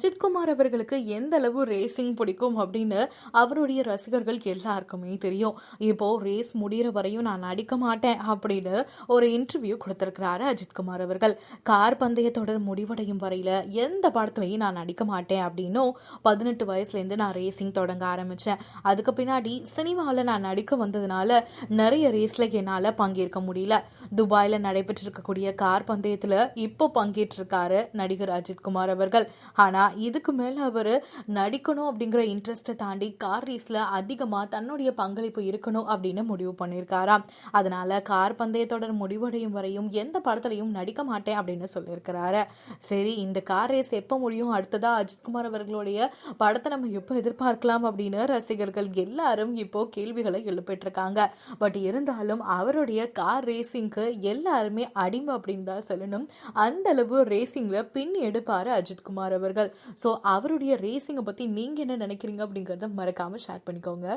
হচ্ছে அஜித்குமார் அவர்களுக்கு எந்த அளவு ரேசிங் பிடிக்கும் அப்படின்னு அவருடைய ரசிகர்கள் எல்லாருக்குமே தெரியும். இப்போ ரேஸ் முடிகிற வரையும் நான் நடிக்க மாட்டேன் அப்படின்னு ஒரு இன்டர்வியூ கொடுத்திருக்கிறாரு அஜித்குமார் அவர்கள். கார் பந்தய தொடர் முடிவடையும் வரையில எந்த படத்துலையும் நான் நடிக்க மாட்டேன் அப்படின்னும் பதினெட்டு வயசுலேருந்து நான் ரேசிங் தொடங்க ஆரம்பித்தேன் அதுக்கு பின்னாடி சினிமாவில் நான் நடிக்க வந்ததுனால நிறைய ரேஸில் என்னால் பங்கேற்க முடியல. துபாயில் நடைபெற்றிருக்கக்கூடிய கார் பந்தயத்தில் இப்போ பங்கேற்றிருக்காரு நடிகர் அஜித்குமார் அவர்கள். ஆனால் இதுக்கு மேலே அவர் நடிக்கணும் அப்படிங்கிற இன்ட்ரெஸ்ட்டை தாண்டி கார் ரேஸில் அதிகமாக தன்னுடைய பங்களிப்பு இருக்கணும் அப்படின்னு முடிவு பண்ணியிருக்காராம் அதனால கார் பந்தயத்தொடர் முடிவடையும் வரையும் எந்த படத்துலையும் நடிக்க மாட்டேன் அப்படின்னு சொல்லியிருக்கிறாரு சரி இந்த கார் ரேஸ் எப்போ முடியும்? அடுத்ததாக அஜித்குமார் அவர்களுடைய படத்தை நம்ம எப்போ எதிர்பார்க்கலாம் அப்படின்னு ரசிகர்கள் எல்லாரும் இப்போ கேள்விகளை எழுப்பிட்டுருக்காங்க. பட் இருந்தாலும் அவருடைய கார் ரேசிங்க்கு எல்லாருமே அடிமை அப்படின்னு தான் சொல்லணும். அந்த அளவு ரேசிங்கில் பின் எடுப்பார் அஜித்குமார் அவர்கள். ஸோ அவருடைய ரேசிங்கை பற்றி நீங்கள் என்ன நினைக்கிறீங்க அப்படிங்கிறத மறக்காமல் ஷேர் பண்ணிக்கோங்க.